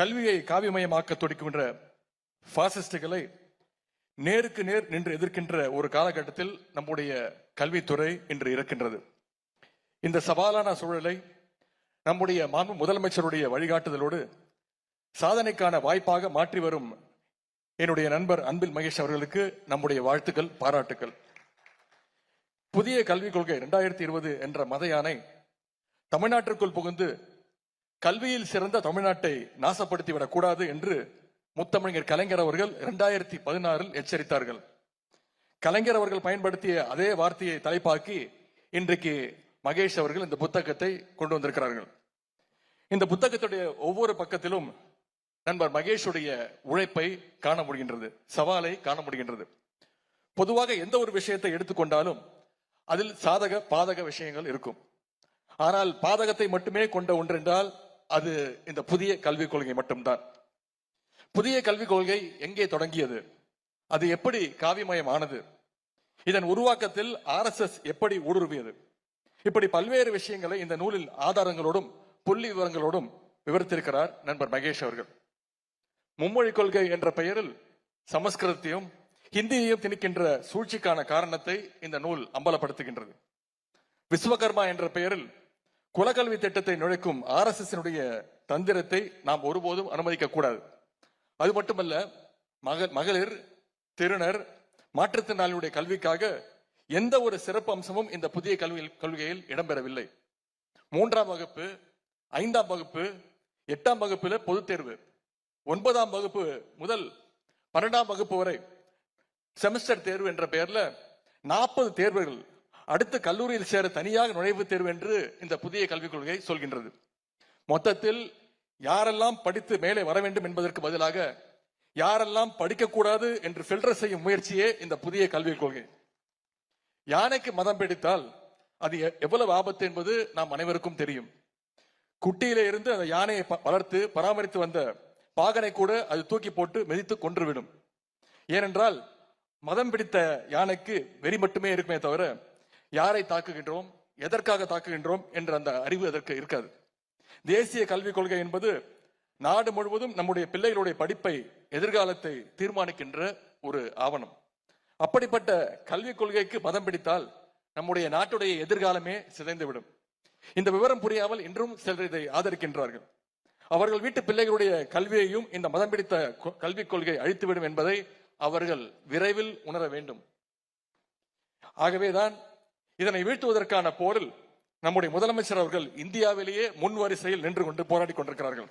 கல்வியை காவியமயமாக்க துடிக்கின்ற பாசிஸ்டுகளை நேருக்கு நேர் நின்று எதிர்க்கின்ற ஒரு காலகட்டத்தில் நம்முடைய கல்வித்துறை இன்று இருக்கின்றது. இந்த சவாலான சூழலை நம்முடைய மாண்பு முதலமைச்சருடைய வழிகாட்டுதலோடு சாதனைக்கான வாய்ப்பாக மாற்றி வரும் என்னுடைய நண்பர் அன்பில் மகேஷ் அவர்களுக்கு நம்முடைய வாழ்த்துக்கள் பாராட்டுக்கள். புதிய கல்விக் கொள்கை இரண்டாயிரத்தி இருபது என்ற மத யானை தமிழ்நாட்டிற்குள் புகுந்து கல்வியில் சிறந்த தமிழ்நாட்டை நாசப்படுத்திவிடக் கூடாது என்று முத்தமிழர் கலைஞர் அவர்கள் இரண்டாயிரத்தி பதினாறில் எச்சரித்தார்கள். கலைஞர் அவர்கள் பயன்படுத்திய அதே வார்த்தையை தலைப்பாக்கி இன்றைக்கு மகேஷ் அவர்கள் இந்த புத்தகத்தை கொண்டு வந்திருக்கிறார்கள். இந்த புத்தகத்துடைய ஒவ்வொரு பக்கத்திலும் நண்பர் மகேஷுடைய உழைப்பை காண முடிகின்றது சவாலை காண முடிகின்றது. பொதுவாக எந்த ஒரு விஷயத்தை எடுத்துக்கொண்டாலும் அதில் சாதக பாதக விஷயங்கள் இருக்கும். ஆனால் பாதகத்தை மட்டுமே கொண்ட ஒன்றென்றால் அது இந்த புதிய கல்விக் கொள்கை மட்டும்தான். புதிய கல்விக் கொள்கை எங்கே தொடங்கியது? அது எப்படி காவிமயமானது? இதன் உருவாக்கத்தில் ஆர்எஸ்எஸ் எப்படி ஊடுருவியது? இப்படி பல்வேறு விஷயங்களை இந்த நூலில் ஆதாரங்களோடும் புள்ளி விவரங்களோடும் விவரித்திருக்கிறார் நண்பர் மகேஷ் அவர்கள். மும்மொழி கொள்கை என்ற பெயரில் சமஸ்கிருதத்தையும் ஹிந்தியையும் திணிக்கின்ற சூழ்ச்சிக்கான காரணத்தை இந்த நூல் அம்பலப்படுத்துகின்றது. விஸ்வகர்மா என்ற பெயரில் குலக்கல்வி திட்டத்தை நுழைக்கும் ஆர் எஸ் தந்திரத்தை நாம் ஒருபோதும் அனுமதிக்க கூடாது. அது மட்டுமல்ல மக மகளிர் திருநர் மாற்றுத்திறனாளியுடைய கல்விக்காக எந்த ஒரு சிறப்பு அம்சமும் இந்த புதிய கல்வி கொள்கையில் இடம்பெறவில்லை. மூன்றாம் வகுப்பு ஐந்தாம் வகுப்பு எட்டாம் வகுப்பில் பொதுத் தேர்வு. ஒன்பதாம் வகுப்பு முதல் பன்னெண்டாம் வகுப்பு வரை செமஸ்டர் தேர்வு என்ற பெயர்ல நாற்பது தேர்வுகள் அடுத்த கல்லூரியில் சேர தனியாக நுழைவுத் தேர்வு என்று இந்த புதிய கல்விக் கொள்கை சொல்கின்றது. மொத்தத்தில் யாரெல்லாம் படித்து மேலே வர வேண்டும் என்பதற்கு பதிலாக யாரெல்லாம் படிக்கக்கூடாது என்று ஃபில்டர் செய்யும் முயற்சியே இந்த புதிய கல்விக் கொள்கை. யானைக்கு மதம் பிடித்தால் அது எ- எவ்வளவு ஆபத்து என்பது நாம் அனைவருக்கும் தெரியும். குட்டியிலே இருந்து அந்த யானையை ப- வளர்த்து பராமரித்து வந்த பாகனை கூட அது தூக்கி போட்டு மிதித்து கொன்றுவிடும். ஏனென்றால் மதம் பிடித்த யானைக்கு வெறி மட்டுமே இருக்குமே தவிர யாரை தாக்குகின்றோம் எதற்காக தாக்குகின்றோம் என்ற அந்த அறிவு அதற்கு இருக்காது. தேசிய கல்விக் கொள்கை என்பது நாடு முழுவதும் நம்முடைய பிள்ளைகளுடைய படிப்பை எதிர்காலத்தை தீர்மானிக்கின்ற ஒரு ஆவணம். அப்படிப்பட்ட கல்விக் கொள்கைக்கு மதம் பிடித்தால் நம்முடைய நாட்டுடைய எதிர்காலமே சிதைந்துவிடும். இந்த விவரம் புரியாமல் இன்றும் சிலர் இதை ஆதரிக்கின்றார்கள். அவர்கள் வீட்டு பிள்ளைகளுடைய கல்வியையும் இந்த மதம் பிடித்த கொ- கல்விக் கொள்கை அழித்துவிடும் என்பதை அவர்கள் விரைவில் உணர வேண்டும். ஆகவேதான் இதனை வீழ்த்துவதற்கான போரில் நம்முடைய முதலமைச்சர் அவர்கள் இந்தியாவிலேயே முன் வரிசையில் நின்று கொண்டு போராடி கொண்டிருக்கிறார்கள்.